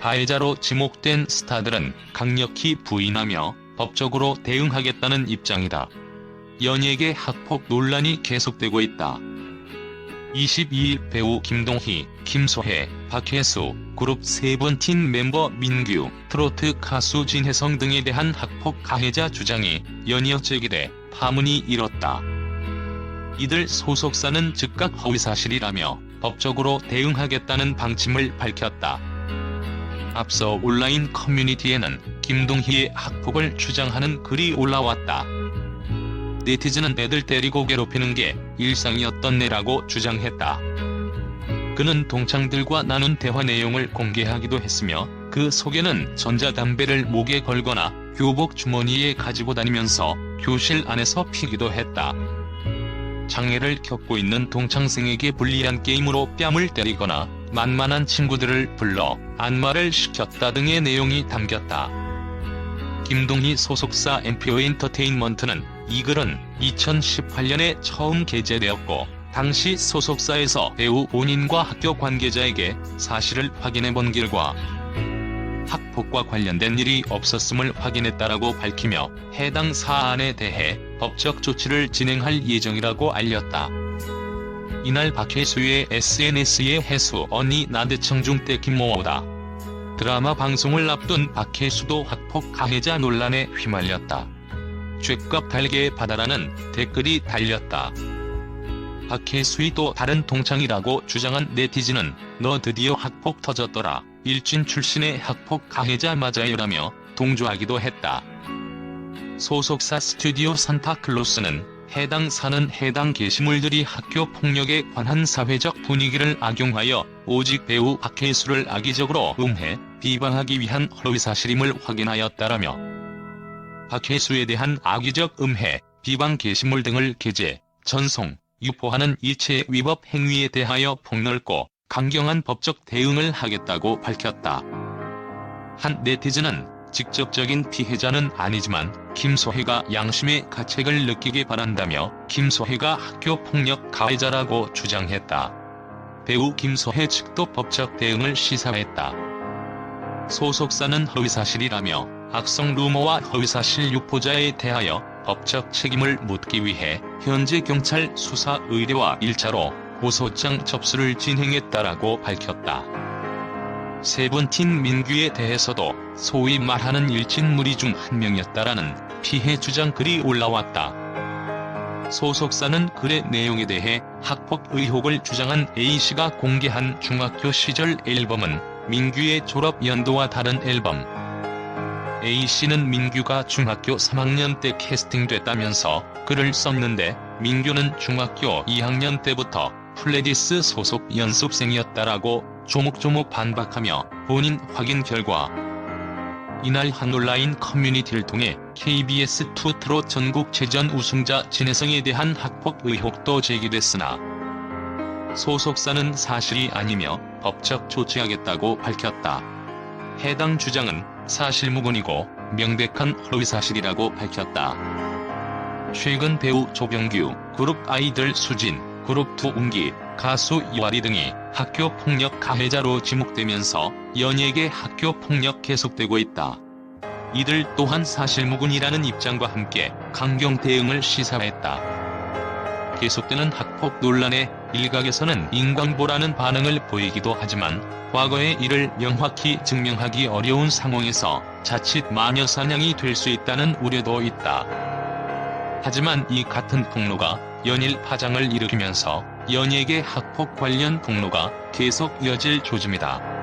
가해자로 지목된 스타들은 강력히 부인하며 법적으로 대응하겠다는 입장이다. 연예계 학폭 논란이 계속되고 있다. 22일 배우 김동희, 김소혜, 박혜수, 그룹 세븐틴 멤버 민규, 트로트 가수 진혜성 등에 대한 학폭 가해자 주장이 연이어 제기돼 파문이 일었다. 이들 소속사는 즉각 허위사실이라며 법적으로 대응하겠다는 방침을 밝혔다. 앞서 온라인 커뮤니티에는 김동희의 학폭을 주장하는 글이 올라왔다. 네티즌은 애들 때리고 괴롭히는 게 일상이었던 내라고 주장했다. 그는 동창들과 나눈 대화 내용을 공개하기도 했으며 그 속에는 전자담배를 목에 걸거나 교복 주머니에 가지고 다니면서 교실 안에서 피기도 했다. 장애를 겪고 있는 동창생에게 불리한 게임으로 뺨을 때리거나 만만한 친구들을 불러 안마를 시켰다 등의 내용이 담겼다. 김동희 소속사 엠피오 엔터테인먼트는 이 글은 2018년에 처음 게재되었고 당시 소속사에서 배우 본인과 학교 관계자에게 사실을 확인해 본 결과 학폭과 관련된 일이 없었음을 확인했다라고 밝히며 해당 사안에 대해 법적 조치를 진행할 예정이라고 알렸다. 이날 박혜수의 SNS에 해수 언니 나대청 때 김모호다. 드라마 방송을 앞둔 박혜수도 학폭 가해자 논란에 휘말렸다. 죗값 달게 받아라는 댓글이 달렸다. 박혜수이 또 다른 동창이라고 주장한 네티즌은 너 드디어 학폭 터졌더라. 일진 출신의 학폭 가해자 맞아요라며 동조하기도 했다. 소속사 스튜디오 산타클로스는 해당 사는 해당 게시물들이 학교 폭력에 관한 사회적 분위기를 악용하여 오직 배우 박혜수를 악의적으로 음해, 비방하기 위한 허위사실임을 확인하였다라며 박혜수에 대한 악의적 음해, 비방 게시물 등을 게재, 전송, 유포하는 일체 위법 행위에 대하여 폭넓고 강경한 법적 대응을 하겠다고 밝혔다. 한 네티즌은 직접적인 피해자는 아니지만 김소혜가 양심의 가책을 느끼게 바란다며 김소혜가 학교 폭력 가해자라고 주장했다. 배우 김소혜 측도 법적 대응을 시사했다. 소속사는 허위사실이라며 악성 루머와 허위사실 유포자에 대하여 법적 책임을 묻기 위해 현재 경찰 수사 의뢰와 일차로 고소장 접수를 진행했다라고 밝혔다. 세븐틴 민규에 대해서도 소위 말하는 일진 무리 중 한 명이었다라는 피해 주장 글이 올라왔다. 소속사는 글의 내용에 대해 학폭 의혹을 주장한 A씨가 공개한 중학교 시절 앨범은 민규의 졸업 연도와 다른 앨범. A씨는 민규가 중학교 3학년 때 캐스팅됐다면서 글을 썼는데 민규는 중학교 2학년 때부터 플레디스 소속 연습생이었다라고 조목조목 반박하며 본인 확인 결과 이날 한 온라인 커뮤니티를 통해 KBS2 트롯 전국 체전 우승자 진혜성에 대한 학폭 의혹도 제기됐으나 소속사는 사실이 아니며 법적 조치하겠다고 밝혔다. 해당 주장은 사실무근이고 명백한 허위사실이라고 밝혔다. 최근 배우 조병규, 그룹 아이들 수진, 그룹2 운기, 가수 이와리 등이 학교 폭력 가해자로 지목되면서 연예계 학교 폭력 계속되고 있다. 이들 또한 사실무근이라는 입장과 함께 강경 대응을 시사했다. 계속되는 학폭 논란에 일각에서는 인광보라는 반응을 보이기도 하지만 과거의 일을 명확히 증명하기 어려운 상황에서 자칫 마녀 사냥이 될 수 있다는 우려도 있다. 하지만 이 같은 폭로가 연일 파장을 일으키면서 연예계 학폭 관련 폭로가 계속 이어질 조짐이다.